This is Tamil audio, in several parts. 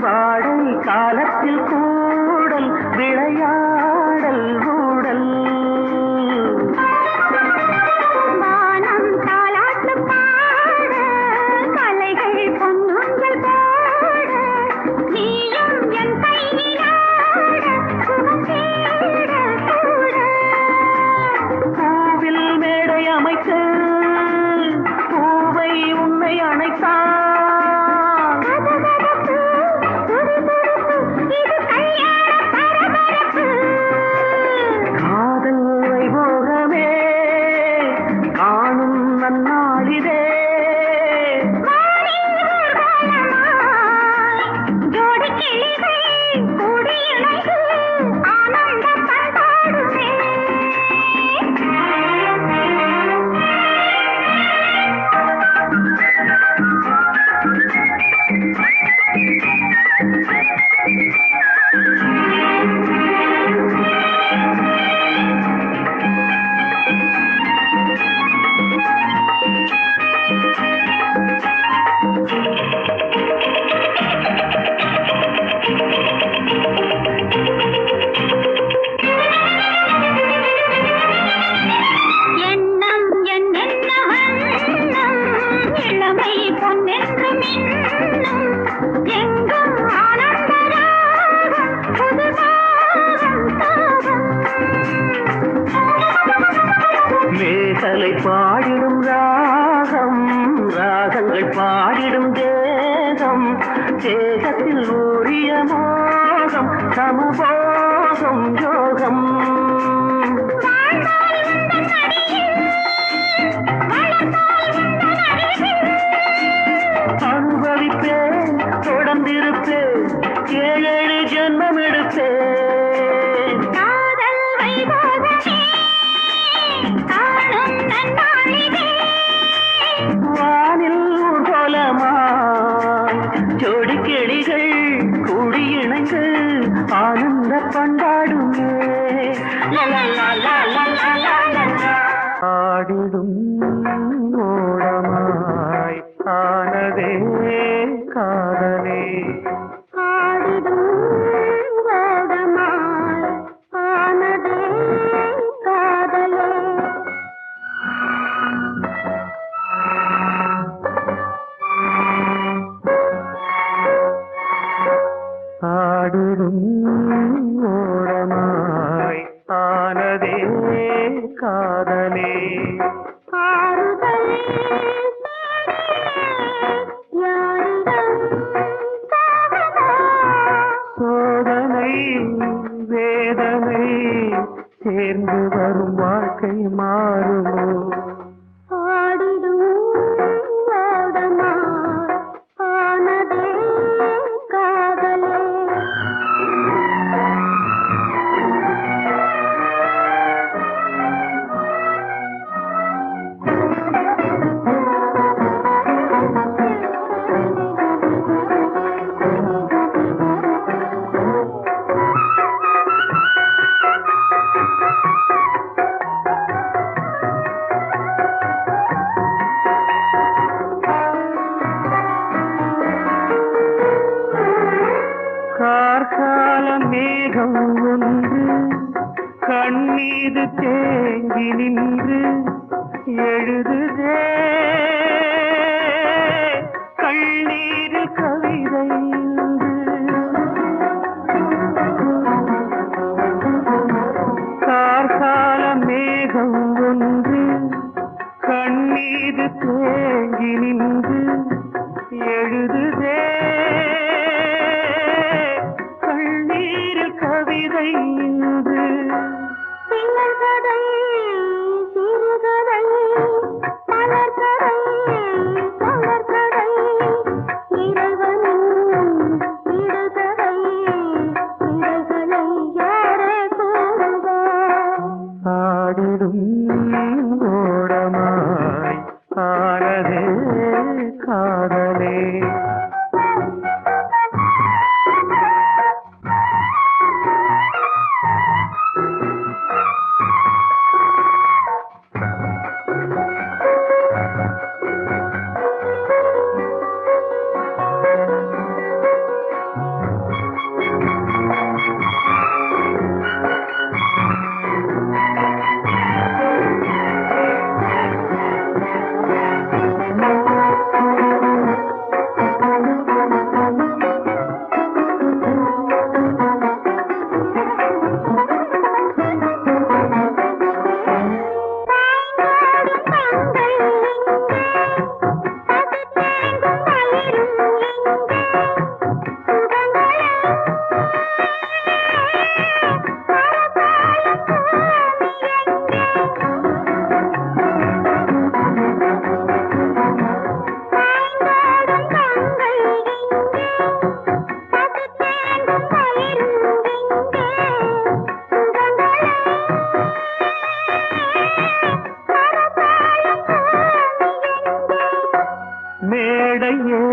வாழை காலத்தில் கூடல் விளையா ஏகத்தில் ஊரிய மோகம் சமபோகம் யோகம். காதே காதலே. ஆடிடும் வேடமாய் ஆனதே காதலே. ஆடிடும் ஓரமாய் ஆனதே காதலே. சோதனை வேதனை சேர்ந்து வரும் வாழ்க்கை மாறுமோ? நின்று கண்ணீர் தேங்கி நின்று எழுதுதே. கண்ணீர் கவிதை கார்கால மேகம் ஒன்று கண்ணீர் தேங்கி நின்று எழுதுதே. மேடையேன்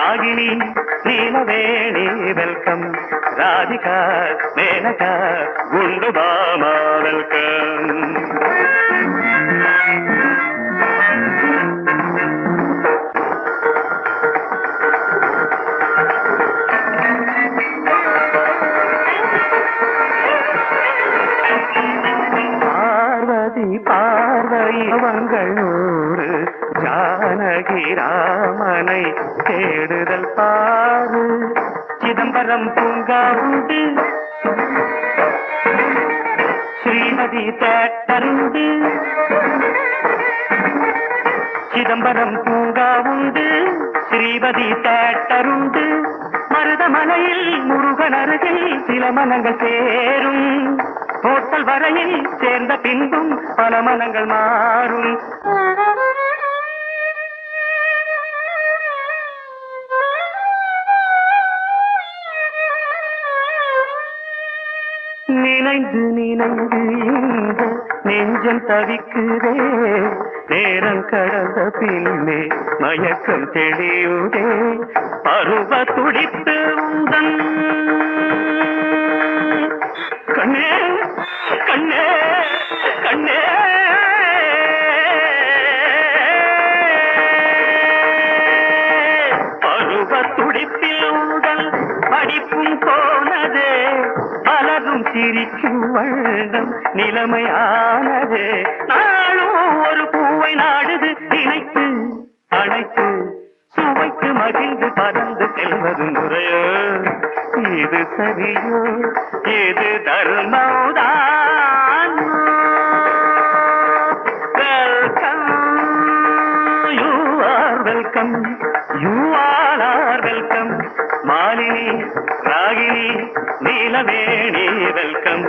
ராகினி நீலவேணி வெல்கம். ராதிகா மேனகா குண்டுபாமா வெல்கம். ஜானகி தேடுதல் பாரு. சிதம்பரம் பூங்கா உண்டு ஸ்ரீமதி தேட்டருண்டு. சிதம்பரம் பூங்கா உண்டு ஸ்ரீமதி தேட்டருண்டு. மருதமலையில் முருகன் அருகில் சில மனங்கள் சேரும். ஹோட்டல் வரையில் சேர்ந்த பின்பும் பல மனங்கள் மாறும். நினைந்து நினைந்து இந்த நெஞ்சம் தவிக்குதே நேரம் கடந்த பின்னே மயக்கம் தெளியுதே. பருவ துடித்து உந்தன் சிரிக்கும் நிலைமையானது. நாளும் ஒரு பூவை நாடுது நினைத்து அழைத்து சுவைத்து மகிழ்ந்து பறந்து செல்வது முறையோ. இது சரியோ இது தர்மதான் வெல்கம் வெல்கம்